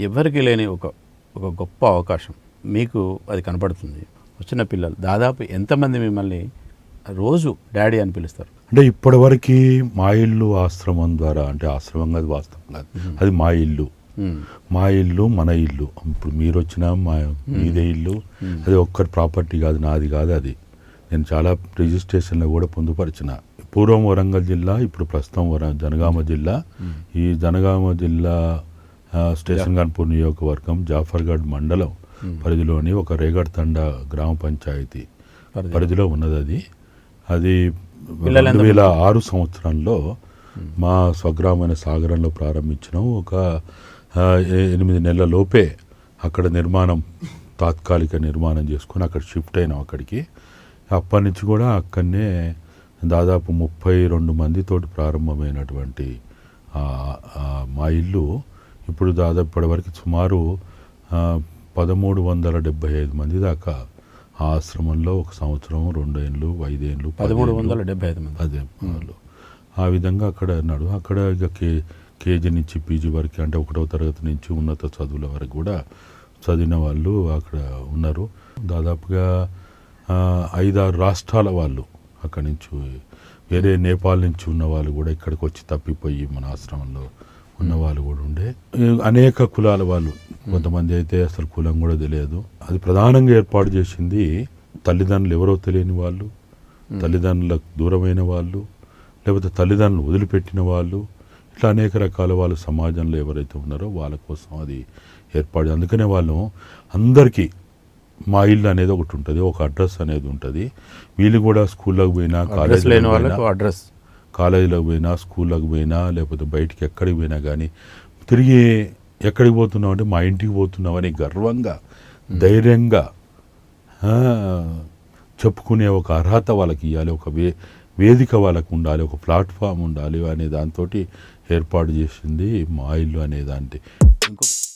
ఎవరికి లేని ఒక ఒక గొప్ప అవకాశం మీకు అది కనపడుతుంది. వచ్చిన పిల్లలు దాదాపు ఎంతమంది మిమ్మల్ని రోజు డాడీ అని పిలుస్తారు? అంటే ఇప్పటివరకు మా ఇల్లు ఆశ్రమం ద్వారా అంటే ఆశ్రమం కాదు వాస్తవం కాదు. అది మా ఇల్లు. మా ఇల్లు మన ఇల్లు. ఇప్పుడు మీరు వచ్చినా మా మీదే ఇల్లు. అది ఒక్కరి ప్రాపర్టీ కాదు నాది కాదు అది. నేను చాలా రిజిస్ట్రేషన్లో కూడా పొందుపరిచిన. పూర్వం వరంగల్ జిల్లా ఇప్పుడు ప్రస్తుతం వర జనగామ జిల్లా. ఈ జనగామ జిల్లా స్టేషన్ గన్పూర్ నియోజకవర్గం జాఫర్గఢ్ మండలం పరిధిలోని ఒక రేగడ్ తండ గ్రామ పంచాయతీ పరిధి. పరిధిలో ఉన్నది అది. అది రెండు వేల ఆరు సంవత్సరంలో మా స్వగ్రామైన సాగరంలో ప్రారంభించినాం. ఒక ఎనిమిది నెలల లోపే అక్కడ నిర్మాణం తాత్కాలిక నిర్మాణం చేసుకొని అక్కడ షిఫ్ట్ అయినాం అక్కడికి. అప్పటి నుంచి కూడా అక్కడనే దాదాపు ముప్పై రెండు మందితోటి ప్రారంభమైనటువంటి మా ఇల్లు ఇప్పుడు దాదాపు ఇప్పటివరకు సుమారు పదమూడు వందల డెబ్బై ఐదు మంది దాకా ఆ ఆశ్రమంలో ఒక సంవత్సరం రెండేళ్ళు ఐదేళ్ళు పదమూడు వందల డెబ్బై ఐదు మంది. అదే వాళ్ళు. ఆ విధంగా అక్కడ అన్నాడు అక్కడ ఇక కే కేజీ నుంచి పీజీ వరకు అంటే ఒకటో తరగతి నుంచి ఉన్నత చదువుల వరకు కూడా చదివిన వాళ్ళు అక్కడ ఉన్నారు. దాదాపుగా ఐదారు రాష్ట్రాల వాళ్ళు అక్కడి నుంచి వేరే నేపాల్ నుంచి ఉన్న వాళ్ళు కూడా ఇక్కడికి వచ్చి తప్పిపోయి మన ఆశ్రమంలో ఉన్న వాళ్ళు కూడా ఉండే. అనేక కులాల వాళ్ళు. కొంతమంది అయితే అసలు కులం కూడా తెలియదు. అది ప్రధానంగా ఏర్పాటు చేసింది తల్లిదండ్రులు ఎవరో తెలియని వాళ్ళు తల్లిదండ్రులకు దూరమైన వాళ్ళు లేకపోతే తల్లిదండ్రులు వదిలిపెట్టిన వాళ్ళు. ఇట్లా అనేక రకాల వాళ్ళు సమాజంలో ఎవరైతే ఉన్నారో వాళ్ళ కోసం అది ఏర్పాటు అందుకనే వాళ్ళు అందరికీ మా ఇల్లు అనేది ఒకటి ఉంటుంది ఒక అడ్రస్ అనేది ఉంటుంది. వీళ్ళు కూడా స్కూల్లోకి పోయినా వాళ్ళకు అడ్రస్. కాలేజీలోకి పోయినా స్కూల్లోకి పోయినా లేకపోతే బయటికి ఎక్కడికి పోయినా కానీ తిరిగి ఎక్కడికి పోతున్నావు అంటే మా ఇంటికి పోతున్నావు అని గర్వంగా ధైర్యంగా చెప్పుకునే ఒక అర్హత వాళ్ళకి ఇవ్వాలి ఒక వే వేదిక వాళ్ళకు ఉండాలి ఒక ప్లాట్ఫామ్ ఉండాలి అనే దాంతో ఏర్పాటు చేసింది మా ఇల్లు అనే దాంట్లో ఇంకొక